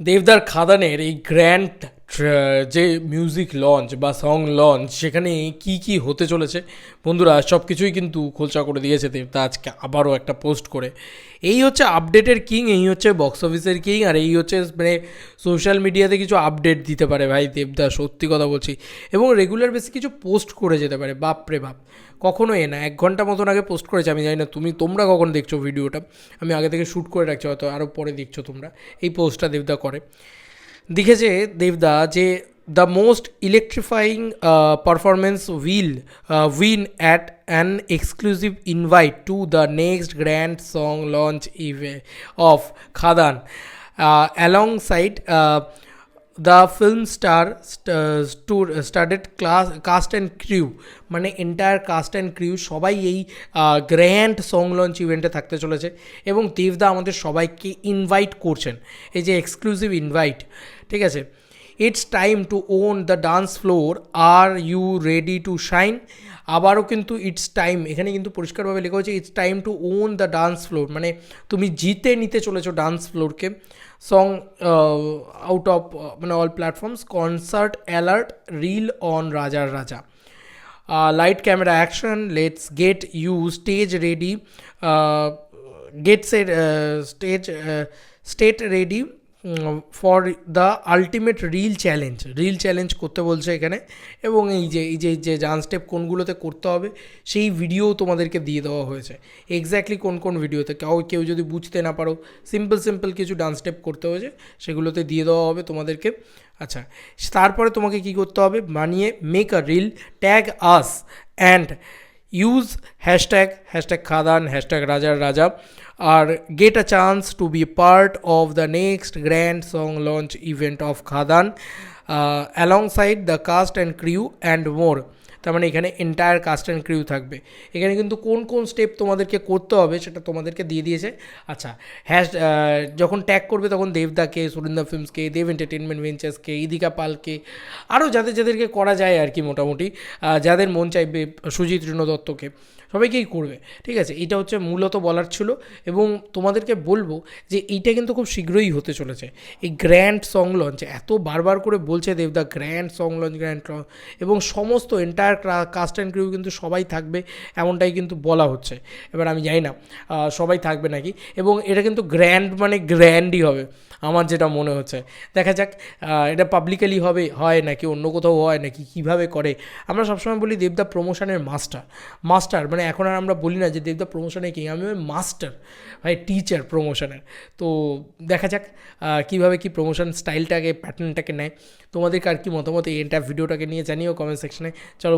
দেবদার খাদানের এই গ্র্যান্ড যে মিউজিক লঞ্চ বা সং লঞ্চ সেখানে কি কি হতে চলেছে? বন্ধুরা সব কিছুই কিন্তু খোলসা করে দিয়েছে দেবদা। আজকে আবারও একটা পোস্ট করে। এই হচ্ছে আপডেটের কিং এই হচ্ছে বক্স অফিসের কিং আর এই হচ্ছে মানে সোশ্যাল মিডিয়াতে কিছু আপডেট দিতে পারে ভাই দেবদা, সত্যি কথা বলছি। এবং রেগুলার বেসে কিছু পোস্ট করে যেতে পারে, বাপরে বাপ। কখনো এ না, এক ঘণ্টা মতন আগে পোস্ট করেছে, আমি জানি না তুমি, তোমরা কখন দেখছ ভিডিওটা আমি আগে থেকে শ্যুট করে রাখছি, হয়তো আরও পরে দেখছ তোমরা। এই পোস্টটা দেবদা করে। লিখেছে দেবদা যে the most electrifying performance will win at an exclusive invite to the next grand song launch ইভে of Khadaan alongside the film star started class cast and crew মানে এন্টায়ার কাস্ট অ্যান্ড ক্রিউ সবাই এই grand song launch ইভেন্টে থাকতে চলেছে এবং দেবদা আমাদের সবাইকে ইনভাইট করছেন। এই যে এক্সক্লুসিভ ইনভাইট ঠিক আছে? It's time to own the dance floor are you ready to shine আবারও কিন্তু ইটস টাইম এখানে কিন্তু পরিষ্কারভাবে লেখা হয়েছে it's time to own the dance floor মানে তুমি জিতে নিতে চলেছো ডান্স ফ্লোরকে সং আউট অফ মানে all platforms concert alert reel on Rajar Raja light camera action let's get you stage ready get set stage state ready for the ultimate reel challenge reel challenge করতে বলছে এখানে। এবং এই যে এই যে যে ডান্স স্টেপ কোনগুলোতে করতে হবে, সেই ভিডিও তোমাদেরকে দিয়ে দেওয়া হয়েছে। এক্স্যাক্টলি কোন কোন ভিডিওতে কেউ কেউ যদি বুঝতে না পারো সিম্পল সিম্পল কিছু ডান্স স্টেপ করতে হয়েছে, সেগুলোতে দিয়ে দেওয়া হবে তোমাদেরকে। আচ্ছা তারপরে তোমাকে কি করতে হবে? বানিয়ে make a reel tag us and use hashtag hashtag Khadaan hashtag Rajar Raja R get a chance to be part of the next grand song launch event of Khadaan alongside the cast and crew and more তার মানে এখানে entire cast and crew থাকবে। এখানে কিন্তু কোন কোন step তোমাদেরকে করতে হবে সেটা তোমাদেরকে দিয়ে দিয়েছে। আচ্ছা হ্যাশ যখন ট্যাগ করবে তখন দেবদাকে, সুরিন্দা ফিল্মসকে দেব এন্টারটেনমেন্ট ভেঞ্চার্সকে ইদিকা পালকে আরও যাদের যাদেরকে করা যায় আর কি মোটামুটি যাদের মন চাইবে সুজিত ঋণ দত্তকে সবাইকেই করবে। ঠিক আছে, এটা হচ্ছে মূলত বলার ছিল এবং তোমাদেরকে বলব যে এইটা কিন্তু খুব শীঘ্রই হতে চলেছে। এই গ্র্যান্ড সং লঞ্চ এত বারবার করে বলছে দেবদা গ্র্যান্ড সং লঞ্চ গ্র্যান্ড এবং সমস্ত এন্টায়ার কাস্ট অ্যান্ড ক্রিউ কিন্তু সবাই থাকবে, এমনটাই কিন্তু বলা হচ্ছে। এবার আমি জানি না সবাই থাকবে নাকি? এবং এটা কিন্তু গ্র্যান্ড মানে গ্র্যান্ডই হবে, আমার যেটা মনে হচ্ছে। দেখা যাক এটা পাবলিকালি হবে, হয় নাকি, অন্য কোথাও হয় নাকি, কীভাবে করে? আমরা সবসময় বলি দেবদা প্রমোশনের মাস্টার মাস্টার মানে এখন আর আমরা বলি না যে দেবদা প্রমোশনে কি আমি মাস্টার ভাই টিচার প্রমোশনের তো দেখা যাক কীভাবে কি প্রমোশন স্টাইলটাকে প্যাটার্নটাকে নেয়। তোমাদেরকে আর কি মতামত এই এন্টার ভিডিওটাকে নিয়ে জানিও কমেন্ট সেকশনে চলো